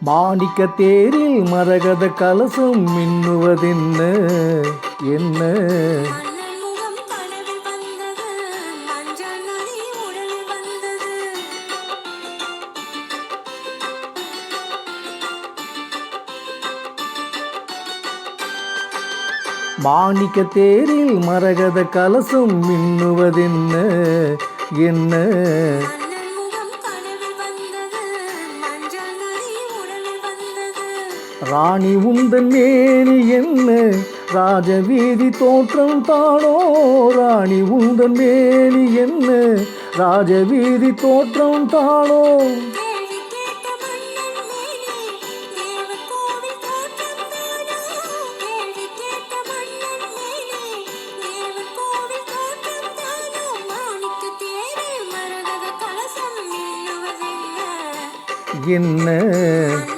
மாணிக்க தேரில் மரகத கலசம் மின்னுவதென்ன? என்ன? மாணிக்க தேரில் மரகத கலசம் மின்னுவதென்ன? என்ன? ராணி உந்தன் மேனி என்ன? ராஜவீதி தோற்றம் தானோ? ராணி உந்தன் மேனி என்ன? ராஜவீதி தோற்றம் தானோ? என்ன?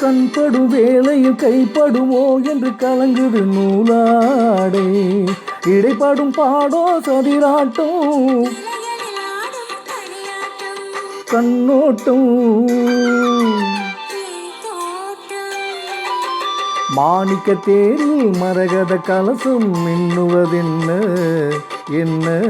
கண்படு வேளையில் கைப்படுமோ என்று கலங்குது நூலாடை. இடைப்படும் பாடோ சதிராட்டம். கண்ணோட்டம். மாணிக்க தேரில் மரகத கலசம் மின்னுவதென்ன? என்ன?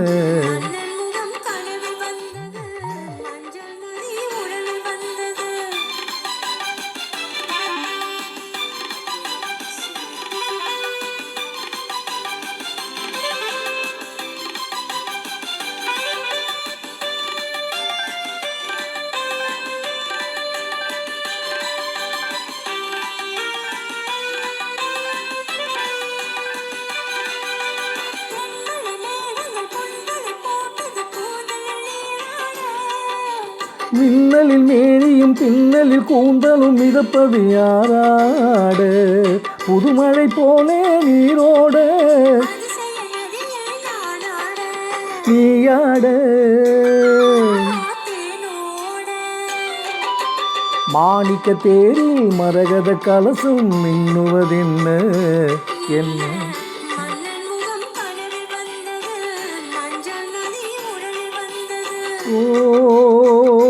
மின்னலில் மேனியும் பின்னலில் கூந்தலும் மிதப்பது யாராட? புதுமழை போலே நீரோட. நீயாட. மாணிக்க தேரில் மரகத கலசம் மின்னுவதென்ன என்ன? மன்னன் ஓ.